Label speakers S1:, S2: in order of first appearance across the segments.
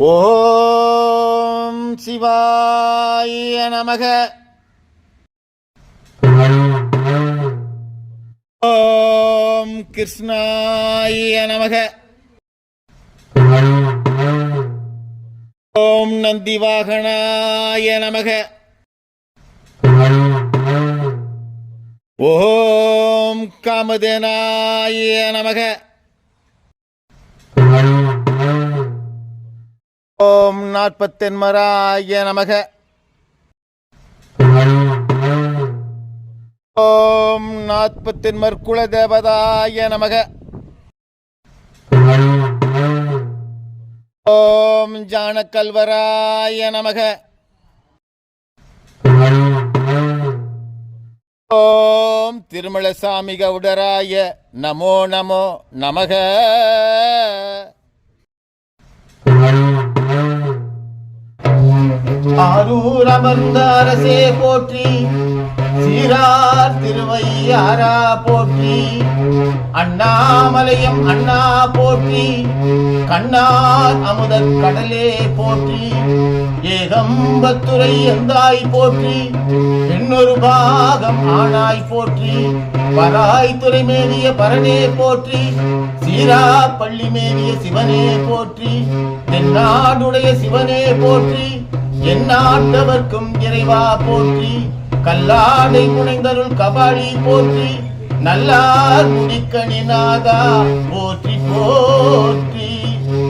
S1: ஓம் சிவாய நமக. ஓம் கிருஷ்ணாய நமக. ஓம் நந்திவாகனாய நமக. ஓம் காமதேனாய நமக. ஓம் நாற்பத்தென்மராய நமக. ஓம் நாற்பத்தென்மர் குலதேவதாய நமக. ஓம் ஜானக்கல்வராய நமக. ஓம் திருமலசாமி கவுடராய நமோ நமோ நமக. ஆரூர் அமர்ந்த அரசே போற்றி. சீரார் திருவையாரா போற்றி. அண்ணாமலையம் அண்ணா போற்றி. கண்ணார் அமுதக் கடலே போற்றி. ஏகம்பத்துரை எந்தாய் போற்றி. இன்னொரு பாகம் ஆனாய் போற்றி. பராய் துறை மேவிய பரனே போற்றி. சீரா பள்ளி மேவிய சிவனே போற்றி. தென்னாடுடைய சிவனே போற்றி. என்னாட்டவர்க்கும் இறைவா போற்றி கல்லாடை முனைந்தருள் கபாலி போற்றி நல்லார் முடிக்கணி நாதா போற்றி போற்றி.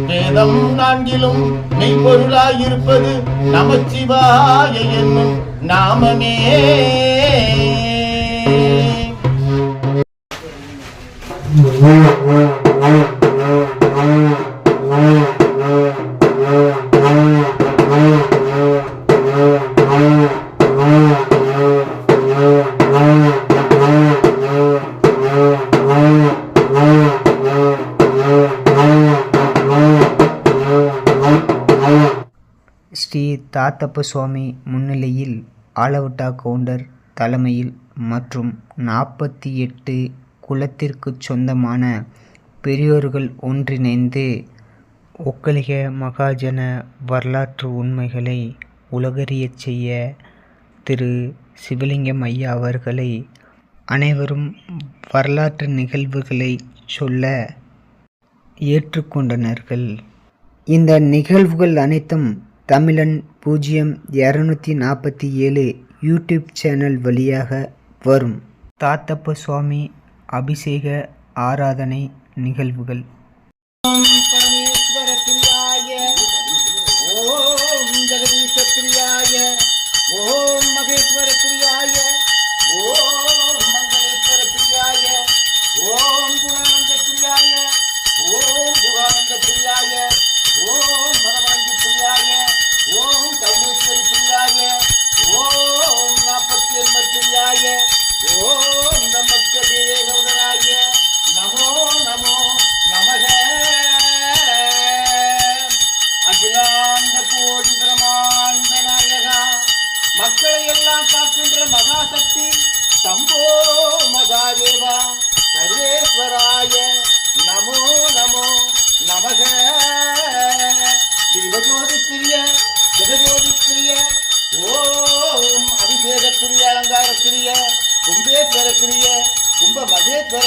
S1: வேதம் நான்கிலும் மெய்ப்பொருளாயிருப்பது நமச்சிவாய என்னும் நாமமே.
S2: ஸ்ரீ தாத்தப்ப சுவாமி முன்னிலையில் ஆலவட்டா கவுண்டர் தலைமையில் மற்றும் நாற்பத்தி எட்டு குலத்திற்கு சொந்தமான பெரியோர்கள் ஒன்றிணைந்து ஒக்கலிக மகாஜன வரலாற்று உண்மைகளை உலகறியச் செய்ய திரு சிவலிங்கம் ஐயா அவர்களை அனைவரும் வரலாற்று நிகழ்வுகளை சொல்ல ஏற்றுக்கொண்டனர்கள். இந்த நிகழ்வுகள் அனைத்தும் தமிழன் பூஜ்ஜியம் இரநூத்தி நாற்பத்தி ஏழு யூடியூப் சேனல் வழியாக வரும். தாத்தப்ப சுவாமி அபிஷேக ஆராதனை நிகழ்வுகள்.
S1: ஜோதிக்குரிய ஜெகஜோதிக்குரிய ஓம் அபிஷேக பிரிய அலங்கார கும்ப மகேஸ்வர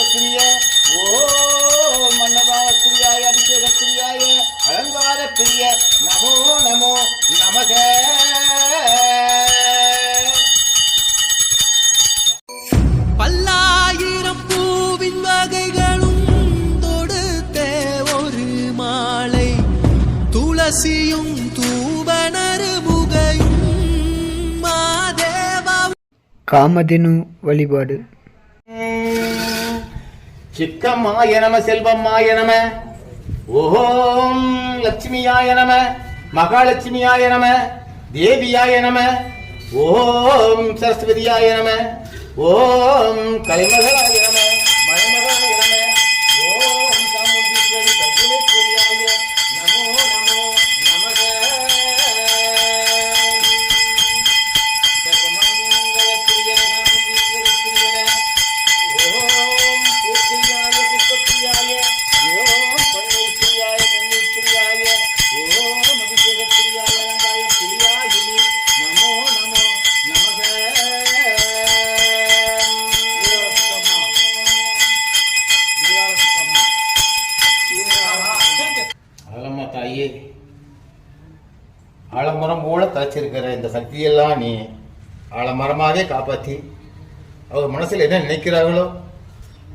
S2: காமதேனு வழிபாடு.
S1: சிக்கம்மாய நம செல்வம்மாய நம ஓம் லட்சுமியாய நம மகாலட்சுமியாய நம தேவியாய நம ஓம் சரஸ்வதியாய நம ஓம் கலைமகளாய நம. ஆலமரம் போல தலைச்சிருக்கிற இந்த சக்தியெல்லாம் நீ ஆலமரமாகவே காப்பாற்றி அவங்க மனசில் என்ன நினைக்கிறார்களோ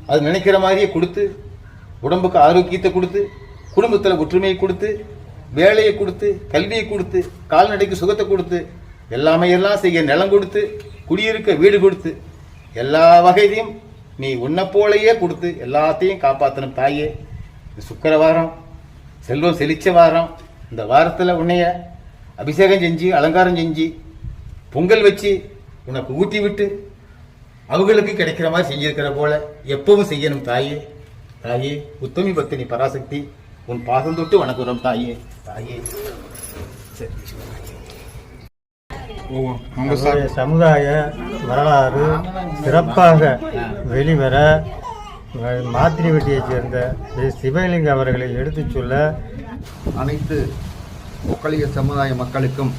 S1: அது நினைக்கிற மாதிரியே கொடுத்து உடம்புக்கு ஆரோக்கியத்தை கொடுத்து குடும்பத்தில் ஒற்றுமையை கொடுத்து வேலையை கொடுத்து கல்வியை கொடுத்து கால்நடைக்கு சுகத்தை கொடுத்து எல்லாமே எல்லாம் செய்ய நிலம் கொடுத்து குடியிருக்க வீடு கொடுத்து எல்லா வகையிலையும் நீ உன்னை போலையே கொடுத்து எல்லாத்தையும் காப்பாற்றணும் தாயே. சுக்கர வாரம் செல்வம் செழிச்ச வாரம் இந்த வாரத்தில் உன்னைய அபிஷேகம் செஞ்சு அலங்காரம் செஞ்சு பொங்கல் வச்சு உனக்கு ஊட்டி விட்டு அவங்களுக்கு கிடைக்கிற மாதிரி செஞ்சிருக்கிற போல எப்பவும் செய்யணும் தாயே. தாயே உத்தமி பக்தினி பராசக்தி உன் பாதம் தொட்டு வணங்குறோம் தாயே. தாயே.
S3: நம்முடைய சமுதாய வரலாறு சிறப்பாக வெளிவர மாத்திரிவட்டியைச் சேர்ந்த திரு சிவலிங்க அவர்களை எடுத்துச் சொல்ல
S4: அனைத்து ஒக்கலிய சமுதாய மக்களுக்கும்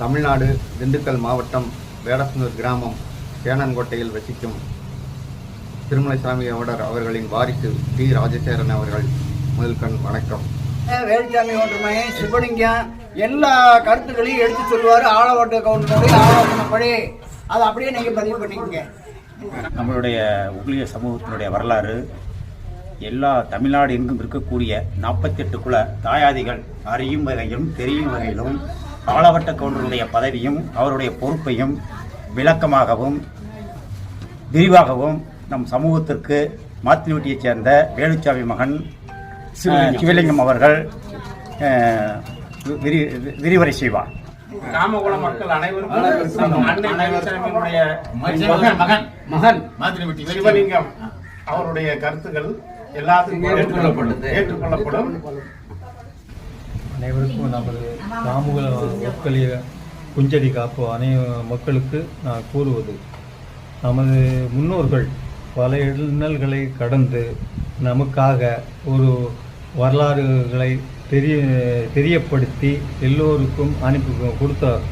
S4: தமிழ்நாடு திண்டுக்கல் மாவட்டம் வேடசனூர் கிராமம் சேனன்கோட்டையில் வசிக்கும் திருமலைசாமி அவடர் அவர்களின் வாரிசு டி. ராஜசேகரன் அவர்கள். முதல்கண் வணக்கம்.
S5: வேலுச்சாமி ஒன்றுமை சிவலிங்கம் எல்லா கருத்துக்களையும் எடுத்து சொல்லுவார். ஆளவட்ட கவுண்டனுடைய ஆலோசனைப்படி அதை அப்படியே நீங்கள் பதிவு பண்ணிக்கோங்க.
S6: நம்மளுடைய உக்லிய சமூகத்தினுடைய வரலாறு எல்லா தமிழ்நாடு எங்கும் இருக்கக்கூடிய நாற்பத்தெட்டு குல தாயாதிகள் அறியும் வகையிலும் தெரியும் வகையிலும் ஆளவட்ட கவுண்டருடைய பதவியும் அவருடைய பொறுப்பையும் விளக்கமாகவும் விரிவாகவும் நம் சமூகத்திற்கு மாத்தினுட்டியைச் சேர்ந்த வேலுச்சாமி மகன் சிவலிங்கம். அவர்கள் விரி- விரிவுரை செய்வார்.
S7: காமகுல மக்கள் அனைவருக்கும்
S1: மகன். மகன்.
S7: மகன். சிவலிங்கம். அவருடைய கருத்துக்கள் எல்லாத்துக்கும் ஏற்றுக்கொள்ளப்படும்.
S3: அனைவருக்கும் நமது ராமுக ஒக்கலிய குஞ்சடி காப்பு அனை மக்களுக்கு நான் கூறுவது நமது முன்னோர்கள் பல இன்னல்களை கடந்து நமக்காக ஒரு வரலாறுகளை தெரிய தெரியப்படுத்தி எல்லோருக்கும் அனுப்பி கொடுத்தார்.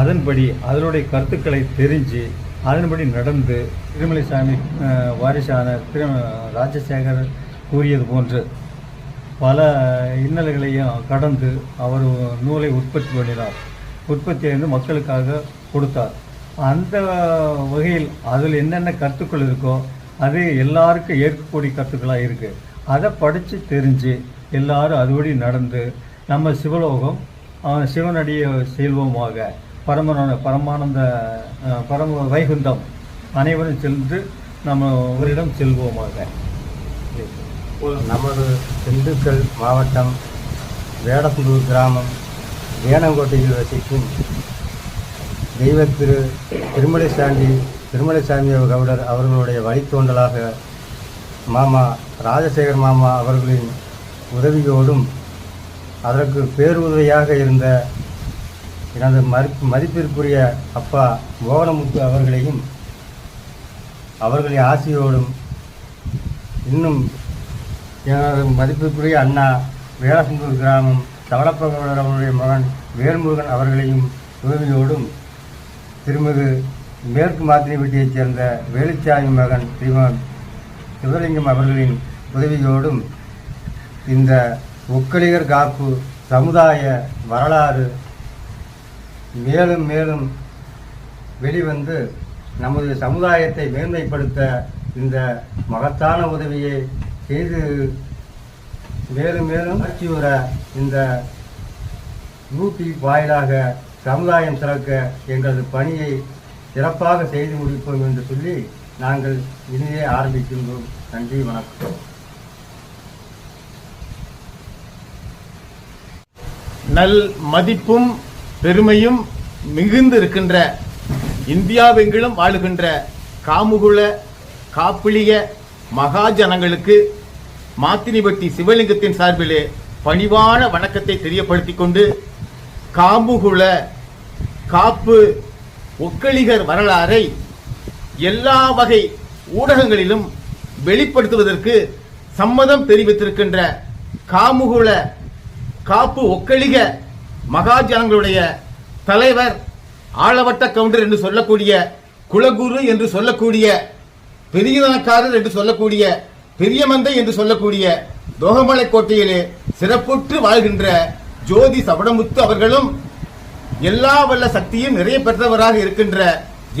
S3: அதன்படி அதனுடைய கருத்துக்களை தெரிஞ்சு அதன்படி நடந்து திருமலைசாமி அஹ், வாரிசான திரு ராஜசேகர் கூறியது போன்று பல இன்னல்களையும் கடந்து அவர் நூலை உற்பத்தி பண்ணினார். உற்பத்தி வந்து மக்களுக்காக கொடுத்தார். அந்த வகையில் அதில் என்னென்ன கருத்துக்கள் இருக்கோ அது எல்லாருக்கும் ஏற்கக்கூடிய கருத்துக்களாக இருக்குது அதை படித்து தெரிஞ்சு எல்லாரும் அதுபடி நடந்து நம்ம சிவலோகம் சிவனடியை செல்வோமாக பரமன பரமானந்த பரம வைகுந்தம் அனைவரும் சென்று நம்ம அவரிடம் செல்வோமாக. நமது திண்டுக்கல் மாவட்டம் வேடசந்தூர் கிராமம் வேணங்கோட்டையில் வசிக்கும் தெய்வ திரு திருமலைசாமி திருமலைசாமி கவுடர் அவர்களுடைய வழித்தோண்டலாக மாமா ராஜசேகர் மாமா அவர்களின் உதவியோடும் அதற்கு பேருதவியாக இருந்த எனது மதிப்பு மதிப்பிற்குரிய அப்பா மோகனமுத்து அவர்களையும் அவர்களின் ஆசையோடும் இன்னும் எனது மதிப்பிற்குரிய அண்ணா வேலசந்தூர் கிராமம் தவளப்பகவலர் அவருடைய மகன் வேல்முருகன் அவர்களையும் உதவியோடும் திருமது மேற்கு மாத்திரைப்பட்டியைச் சேர்ந்த வேலுச்சாமி மகன் ஸ்ரீமான் சிவலிங்கம் அவர்களின் உதவியோடும் இந்த ஒக்கலிகர் காப்பு சமுதாய வரலாறு மேலும் மேலும் வெளிவந்து நமது சமுதாயத்தை மேன்மைப்படுத்த இந்த மகத்தான உதவியை செய்து மேலும் மேலும் வர இந்த யூடியூப் வாயிலாக சமுதாயம் சிறக்க எங்களது பணியை சிறப்பாக செய்து முடிப்போம் என்று சொல்லி நாங்கள் இனியே ஆரம்பிக்கின்றோம். நன்றி வணக்கம்.
S1: நல் மதிப்பும் பெருமையும் மிகுந்து இருக்கின்ற இந்தியாவெங்கிலும் வாழுகின்ற காமுகுல காப்பிளிய மகாஜனங்களுக்கு மாத்தினிபட்டி சிவலிங்கத்தின் சார்பிலே பணிவான வணக்கத்தை தெரியப்படுத்தி கொண்டு காமுகுல காப்பு ஒக்களிகர் வரலாறை எல்லா வகை ஊடகங்களிலும் வெளிப்படுத்துவதற்கு சம்மதம் தெரிவித்திருக்கின்ற காமுகுல காப்பு ஒக்களிக மகாஜனங்களுடைய தலைவர் ஆளவட்ட கவுண்டர் என்று சொல்லக்கூடிய குலகுரு என்று சொல்லக்கூடிய பெரியதனக்காரர் என்று சொல்லக்கூடிய பெரியமந்தை என்று சொல்லக்கூடிய தோகமலை கோட்டையிலே சிறப்புற்று வாழ்கின்ற ஜோதி சபடமுத்து அவர்களும் எல்லா வல்ல சக்தியும் நிறைய பெற்றவராக இருக்கின்ற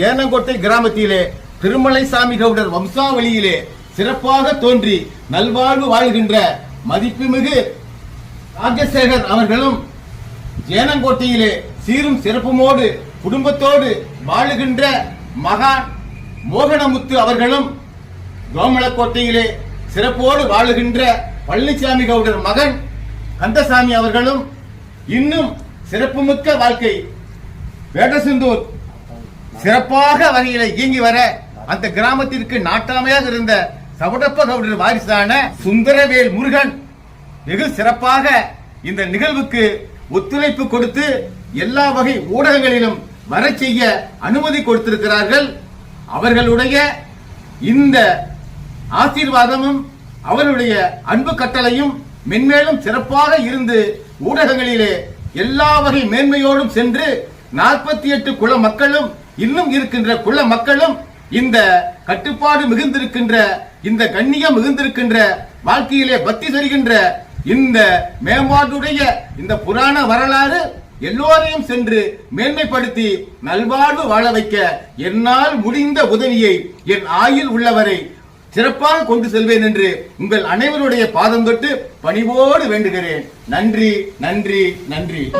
S1: ஏனங்கோட்டை கிராமத்திலே திருமலைசாமி கவுடர் வம்சாவளியிலே சிறப்பாக தோன்றி நல்வாழ்வு வாழ்கின்ற மதிப்புமிகு ராஜசேகர் அவர்களும் ஏனங்கோட்டையிலே சீரும் சிறப்புமோடு குடும்பத்தோடு வாழுகின்ற மகான் மோகனமுத்து அவர்களும் கோமலக்கோட்டையிலே சிறப்போடு வாழுகின்ற பழனிசாமி கவுடர் மகன் கந்தசாமி அவர்களும் இன்னும் சிறப்புமிக்க வாழ்க்கை. வேடசிந்தூர் சிறப்பாக வகையில இயங்கி வர அந்த கிராமத்திற்கு நாட்டாமையாக இருந்த சவுடப்ப கவுடர் வாரிசான சுந்தரவேல் முருகன் வெகு சிறப்பாக இந்த நிகழ்வுக்கு ஒத்துழைப்பு கொடுத்து எல்லா வகை ஊடகங்களிலும் வர செய்ய அனுமதி கொடுத்திருக்கிறார்கள். அவர்களுடைய இந்த ஆசீர்வாதமும் அவருடைய அன்பு கட்டளையும் மென்மேலும் சிறப்பாக இருந்து ஊடகங்களிலே எல்லா வகை மேன்மையோடும் சென்று நாற்பத்தி எட்டு குல மக்களும் இன்னும் இருக்கின்ற குல மக்களும் இந்த கட்டுப்பாடு மிகுந்திருக்கின்ற இந்த கண்ணியம் மிகுந்திருக்கின்ற வாழ்க்கையிலே பக்தி தருகின்ற இந்த மேம்பாட்டுடைய இந்த புராண வரலாறு எல்லோரையும் சென்று மேன்மைப்படுத்தி நல்வாழ்வு வாழ வைக்க என்னால் முடிந்த உதவியை என் ஆயில் உள்ளவரை சிறப்பாக கொண்டு செல்வேன் என்று உங்கள் அனைவருடைய பாதம் தொட்டு பணிவோடு வேண்டுகிறேன். நன்றி நன்றி நன்றி.